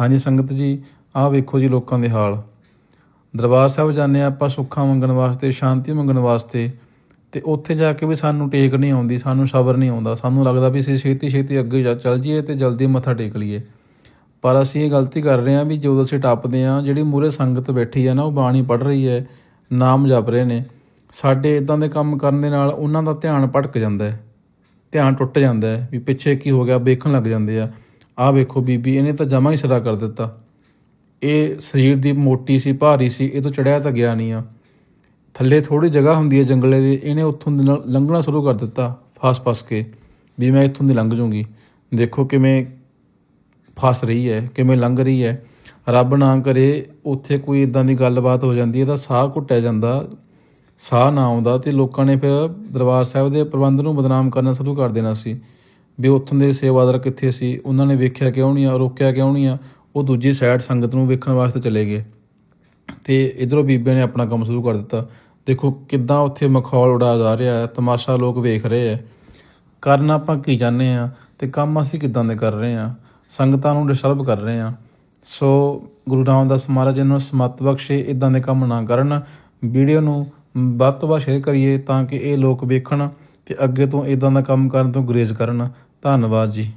ਹਾਂਜੀ ਸੰਗਤ ਜੀ, ਆਹ ਵੇਖੋ ਜੀ ਲੋਕਾਂ ਦੇ ਹਾਲ। ਦਰਬਾਰ ਸਾਹਿਬ ਜਾਂਦੇ ਹਾਂ ਆਪਾਂ ਸੁੱਖਾਂ ਮੰਗਣ ਵਾਸਤੇ, ਸ਼ਾਂਤੀ ਮੰਗਣ ਵਾਸਤੇ ਤੇ ਉੱਥੇ ਜਾ ਕੇ ਵੀ ਸਾਨੂੰ ਟੇਕ ਨਹੀਂ ਆਉਂਦੀ, ਸਾਨੂੰ ਸਬਰ ਨਹੀਂ ਆਉਂਦਾ। ਸਾਨੂੰ ਲੱਗਦਾ ਵੀ ਅਸੀਂ ਛੇਤੀ ਛੇਤੀ ਅੱਗੇ ਜਾ ਚੱਲ ਜਾਈਏ ਤੇ ਜਲਦੀ ਮੱਥਾ ਟੇਕ ਲਈਏ। ਪਰ ਅਸੀਂ ਇਹ ਗਲਤੀ ਕਰ ਰਹੇ ਹਾਂ ਵੀ ਜਦੋਂ ਅਸੀਂ ਟੱਪਦੇ ਹਾਂ, ਜਿਹੜੀ ਮੂਰੇ ਸੰਗਤ ਬੈਠੀ ਹੈ ਨਾ, ਉਹ ਬਾਣੀ ਪੜ੍ਹ ਰਹੀ ਹੈ, ਨਾਮ ਜਪ ਰਹੇ ਨੇ। ਸਾਡੇ ਇਦਾਂ ਦੇ ਕੰਮ ਕਰਨ ਦੇ ਨਾਲ ਉਹਨਾਂ ਦਾ ਧਿਆਨ ਭਟਕ ਜਾਂਦਾ ਹੈ, ਧਿਆਨ ਟੁੱਟ ਜਾਂਦਾ ਹੈ ਵੀ ਪਿੱਛੇ ਕੀ ਹੋ ਗਿਆ, ਵੇਖਣ ਲੱਗ ਜਾਂਦੇ ਆ। ਆਹ ਵੇਖੋ ਬੀਬੀ, ਇਹਨੇ ਤਾਂ ਜਮਾ ਹੀ ਸਦਾ ਕਰ ਦਿੱਤਾ। ਇਹ ਸਰੀਰ ਦੀ ਮੋਟੀ ਸੀ, ਭਾਰੀ ਸੀ, ਇਹ ਤੋਂ ਚੜਿਆ ਤਾਂ ਗਿਆ ਨਹੀਂ ਆ। ਥੱਲੇ ਥੋੜੀ ਜਗ੍ਹਾ ਹੁੰਦੀ ਹੈ ਜੰਗਲੇ ਦੀ, ਇਹਨੇ ਉੱਥੋਂ ਦੇ ਨਾਲ ਲੰਘਣਾ ਸ਼ੁਰੂ ਕਰ ਦਿੱਤਾ, ਫਸ-ਫਸ ਕੇ। ਵੀ ਮੈਂ ਇੱਥੋਂ ਦੀ ਲੰਘ ਜਾਊਂਗੀ। ਦੇਖੋ ਕਿਵੇਂ ਫਸ ਰਹੀ ਹੈ, ਕਿਵੇਂ ਲੰਘ ਰਹੀ ਹੈ। ਰੱਬ ਨਾ ਕਰੇ ਉੱਥੇ ਕੋਈ ਇਦਾਂ ਦੀ ਗੱਲਬਾਤ ਹੋ ਜਾਂਦੀ ਹੈ ਤਾਂ ਸਾਹ ਘੁੱਟਿਆ ਜਾਂਦਾ, ਸਾਹ ਨਾ ਆਉਂਦਾ ਤੇ ਲੋਕਾਂ ਨੇ ਫਿਰ ਦਰਬਾਰ ਸਾਹਿਬ ਦੇ ਪ੍ਰਬੰਧ ਨੂੰ ਬਦਨਾਮ ਕਰਨਾ ਸ਼ੁਰੂ ਕਰ ਦੇਣਾ ਸੀ। ਵੀ ਉੱਥੋਂ ਦੇ ਸੇਵਾਦਾਰ ਕਿੱਥੇ ਸੀ? ਉਹਨਾਂ ਨੇ ਵੇਖਿਆ ਕਿਉਂ ਨਹੀਂ ਆ, ਰੋਕਿਆ ਕਿਉਂ ਨਹੀਂ ਆ? ਉਹ ਦੂਜੀ ਸਾਈਡ ਸੰਗਤ ਨੂੰ ਵੇਖਣ ਵਾਸਤੇ ਚਲੇ ਗਏ। ਤੇ ਇਧਰੋਂ ਬੀਬੇ ਨੇ ਆਪਣਾ ਕੰਮ ਸ਼ੁਰੂ ਕਰ ਦਿੱਤਾ। ਦੇਖੋ ਕਿੱਦਾਂ ਉੱਥੇ ਮਖੌਲ ਉਡਾਇਆ ਜਾ ਰਿਹਾ ਹੈ, ਤਮਾਸ਼ਾ ਲੋਕ ਵੇਖ ਰਹੇ ਹੈ। ਕਰਨ ਆਪਾਂ ਕੀ ਜਾਣਦੇ ਆ ਤੇ ਕੰਮ ਅਸੀਂ ਕਿੱਦਾਂ ਦੇ ਕਰ ਰਹੇ ਆ ਸੰਗਤਾਂ ਨੂੰ ਡਿਸਟਰਬ ਕਰ ਰਹੇ ਆ ਸੋ ਗੁਰੂ ਰਾਮਦਾਸ ਮਹਾਰਾਜ ਨੂੰ ਸਮਤ ਬਖਸ਼ੇ ਇਦਾਂ ਦੇ ਕੰਮ ਨਾ ਕਰਨ। ਵੀਡੀਓ ਨੂੰ ਵੱਧ ਤੋਂ ਵੱਧ ਸ਼ੇਅਰ ਕਰੀਏ ਤਾਂ ਕਿ ਇਹ ਲੋਕ ਵੇਖਣ ਤੇ ਅੱਗੇ ਤੋਂ ਇਦਾਂ ਦਾ ਕੰਮ ਕਰਨ ਤੋਂ ਗੁਰੇਜ਼ ਕਰਨ। ਧੰਨਵਾਦ ਜੀ।